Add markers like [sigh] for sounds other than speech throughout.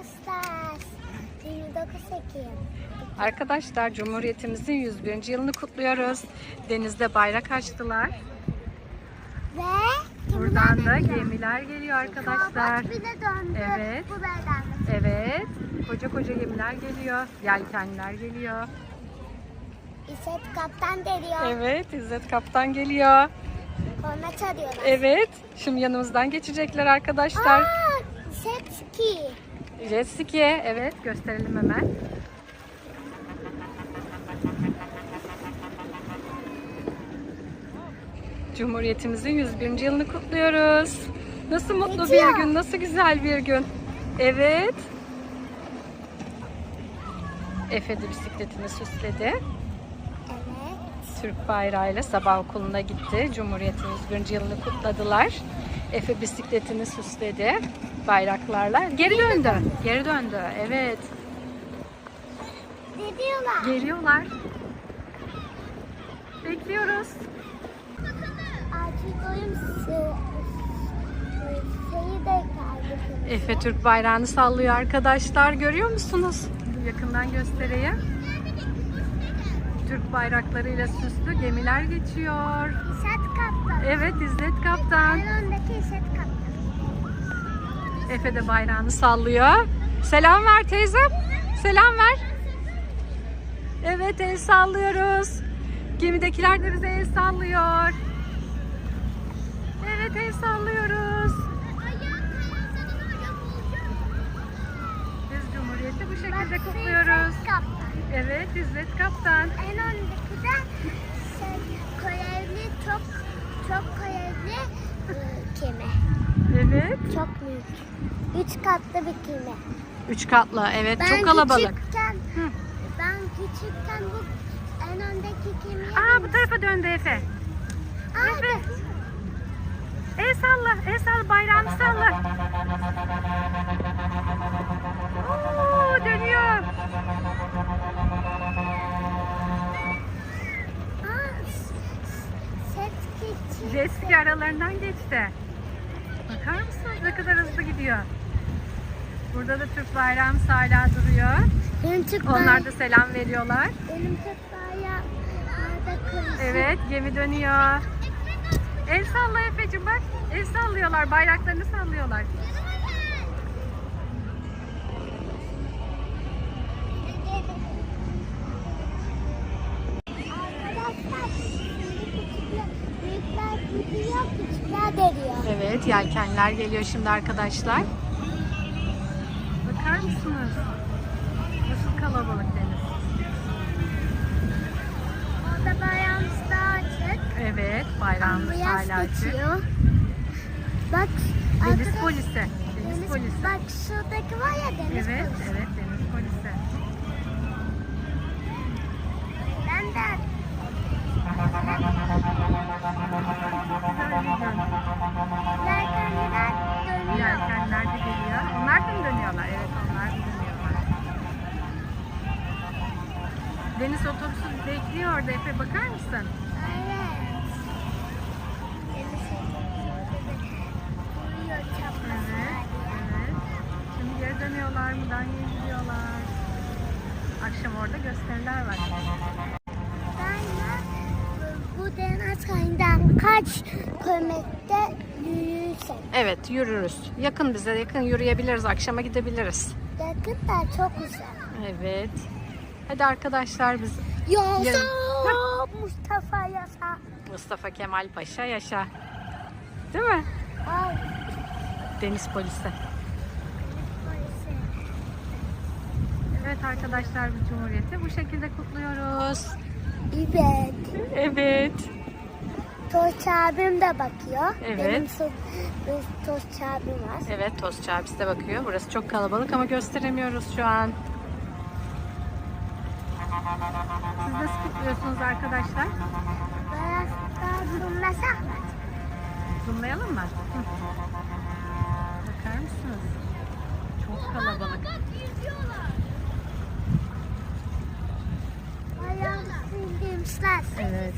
Arkadaşlar 29 Ekim. Arkadaşlar Cumhuriyetimizin 101. yılını kutluyoruz. Denizde bayrak açtılar. Ve Buradan da gemiler geliyor arkadaşlar. Bir de döndü. Evet. Bu beden. Evet. Koca koca gemiler geliyor. Yelkenler geliyor. İsmet kaptan geliyor. Evet. İzzet Kaptan geliyor. Korna çalıyorlar. Evet. Şimdi yanımızdan geçecekler arkadaşlar. Aa. Jet ski. Evet. Gösterelim hemen. Cumhuriyetimizin 101. yılını kutluyoruz. Nasıl mutlu Geçiyor. bir gün, nasıl güzel bir gün. Evet. Efe de bisikletini süsledi. Evet. Türk bayrağıyla sabah okuluna gitti. Cumhuriyetin 101. yılını kutladılar. Efe bisikletini süsledi bayraklarla. Geri döndü. Geri döndü. Evet. Ne diyorlar? Geliyorlar. Bekliyoruz. Efe Türk bayrağını sallıyor arkadaşlar. Görüyor musunuz? Yakından göstereyim. Türk bayraklarıyla süslü gemiler geçiyor. İsmet kaptan. Evet İzzet Kaptan. En öndeki İsmet kaptan. Efe de bayrağını sallıyor. Selam ver teyzem. Selam ver. Evet el sallıyoruz. Gemidekiler de bize el sallıyor. Evet el sallıyoruz. Biz Cumhuriyeti bu şekilde Bak, kutluyoruz. Evet İzzet Kaptan. En öndeki de şey, çok çok koyevli e, kemi. Evet. Çok büyük. Üç katlı bir kemi. Üç katlı. Evet Ben çok kalabalık. Küçükken, Hı. ben küçükken bu en öndeki kemiye Aa bu tarafa döndü Efe. Aa, Efe. El salla. El salla. Bayrağını salla. Oo, [laughs] aralarından geçti. Bakar mısınız ne kadar hızlı gidiyor. Burada da Türk bayrağımız hala duruyor. Benim Türk Onlar da selam veriyorlar. benim Türk bayrağı kırmızı. Evet gemi dönüyor. El salla Efe'cim bak. El sallıyorlar. Bayraklarını sallıyorlar. Arkadaşlar şimdi küçükler, büyükler gidiyor, küçükler geliyor. Evet yelkenler geliyor şimdi arkadaşlar. Bakar mısınız? Nasıl kalabalık deniz. Orada bayrağımız daha açık. Evet bayrağımız hala açık. geçiyor. Bak Deniz arkadaş- polisi. Deniz Deniz, polisi. Bak şuradaki var ya deniz Evet polisi. evet deniz polisi. Ben de yelkenler Yelkenler de geliyor. Onlar da mı dönüyorlar? Evet onlar da dönüyorlar. Deniz otobüsü bekliyor orada Efe bakar mısın? Dönüyorlar mı? Danya'ya gidiyorlar. Akşam orada gösteriler var. Dayna bu deniz kayından kaç kilometre yürüyüşsek. Evet yürürüz. Yakın bize yakın yürüyebiliriz. Akşama gidebiliriz. Yakın da çok güzel. Evet. Hadi arkadaşlar biz Yasa. Mustafa yasa. Mustafa Kemal Paşa yaşa. Değil mi? Ay, Deniz polisi. Evet arkadaşlar biz Cumhuriyeti bu şekilde kutluyoruz. Evet. Evet. Toz abim de bakıyor. Evet. Benim toz abim var. Evet Tostçu abisi de bakıyor. Burası çok kalabalık ama gösteremiyoruz şu an. Siz nasıl kutluyorsunuz arkadaşlar? Durmasak mı? Zoomlayalım mı? Hı. Bakar mısınız? Çok kalabalık. Ayağım sildirmişler. Evet.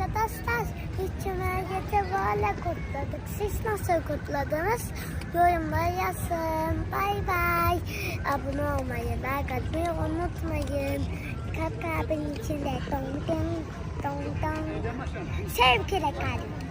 Arkadaşlar Biz Cumhuriyeti böyle kutladık. Siz nasıl kutladınız? Yorumlara yazın. Bay bay. Abone olmayı, like atmayı unutmayın. Kalp kalbin içinde dong dong dong dong. Sevgiyle kalbim.